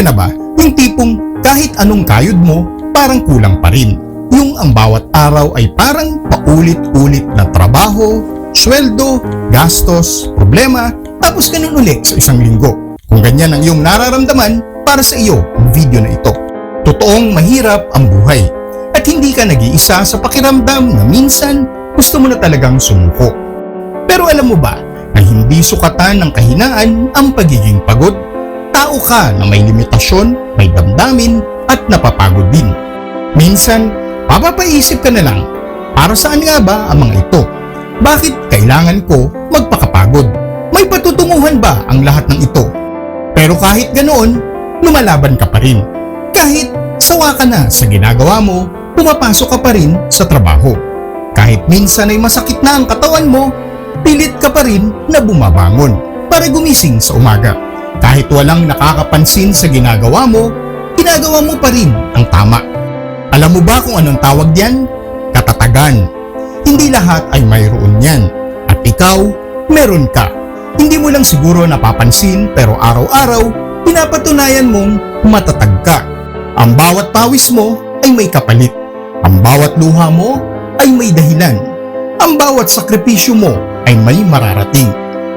ka na ba? Yung tipong kahit anong kayod mo, parang kulang pa rin. Yung ang bawat araw ay parang paulit-ulit na trabaho, sweldo, gastos, problema, tapos ganun ulit sa isang linggo. Kung ganyan ang iyong nararamdaman, para sa iyo ang video na ito. Totoong mahirap ang buhay at hindi ka nag-iisa sa pakiramdam na minsan gusto mo na talagang sumuko. Pero alam mo ba na hindi sukatan ng kahinaan ang pagiging pagod? Tao ka na may limitasyon, may damdamin at napapagod din. Minsan, papapaisip ka na lang, para saan nga ba ang mga ito? Bakit kailangan ko magpakapagod? May patutunguhan ba ang lahat ng ito? Pero kahit ganoon, lumalaban ka pa rin. Kahit sawa ka na sa ginagawa mo, pumapasok ka pa rin sa trabaho. Kahit minsan ay masakit na ang katawan mo, pilit ka pa rin na bumabangon para gumising sa umaga. Kahit walang nakakapansin sa ginagawa mo, ginagawa mo pa rin ang tama. Alam mo ba kung anong tawag diyan? Katatagan. Hindi lahat ay mayroon yan. At ikaw, meron ka. Hindi mo lang siguro napapansin pero araw-araw, pinapatunayan mong matatag ka. Ang bawat pawis mo ay may kapalit. Ang bawat luha mo ay may dahilan. Ang bawat sakripisyo mo ay may mararating.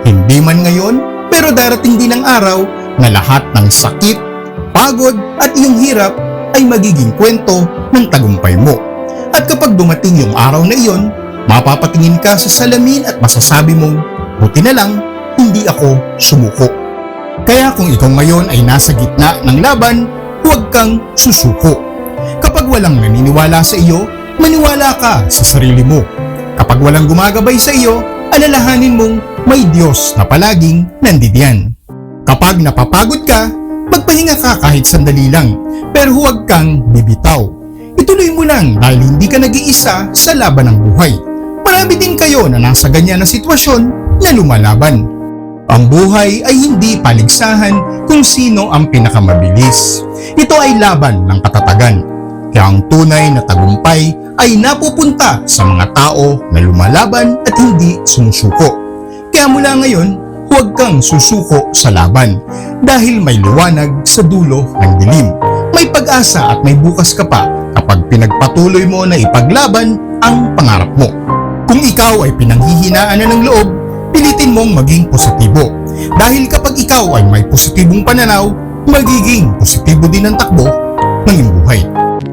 Hindi man ngayon, pero darating din ang araw na lahat ng sakit, pagod at iyong hirap ay magiging kwento ng tagumpay mo. At kapag dumating yung araw na iyon, mapapatingin ka sa salamin at masasabi mong, buti na lang, hindi ako sumuko. Kaya kung ikaw ngayon ay nasa gitna ng laban, huwag kang susuko. Kapag walang naniniwala sa iyo, maniwala ka sa sarili mo. Kapag walang gumagabay sa iyo, alalahanin mong may Diyos na palaging nandidiyan. Kapag napapagod ka, magpahinga ka kahit sandali lang, pero huwag kang bibitaw. Ituloy mo lang dahil hindi ka nag-iisa sa laban ng buhay. Marami din kayo na nasa ganyan na sitwasyon na lumalaban. Ang buhay ay hindi paligsahan kung sino ang pinakamabilis. Ito ay laban ng katatagan. Kaya ang tunay na tagumpay ay napupunta sa mga tao na lumalaban at hindi sumusuko. Kaya mula ngayon, huwag kang susuko sa laban dahil may liwanag sa dulo ng dilim. May pag-asa at may bukas ka pa kapag pinagpatuloy mo na ipaglaban ang pangarap mo. Kung ikaw ay pinanghihinaan na ng loob, pilitin mong maging positibo. Dahil kapag ikaw ay may positibong pananaw, magiging positibo din ang takbo ng iyong buhay.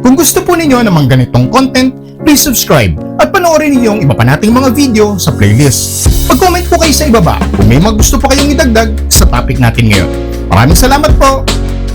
Kung gusto po ninyo ng mga ganitong content, please subscribe at panoorin niyo yung iba pa nating mga video sa playlist. Mag-comment po kayo sa ibaba kung may mga gusto po kayong idagdag sa topic natin ngayon. Maraming salamat po!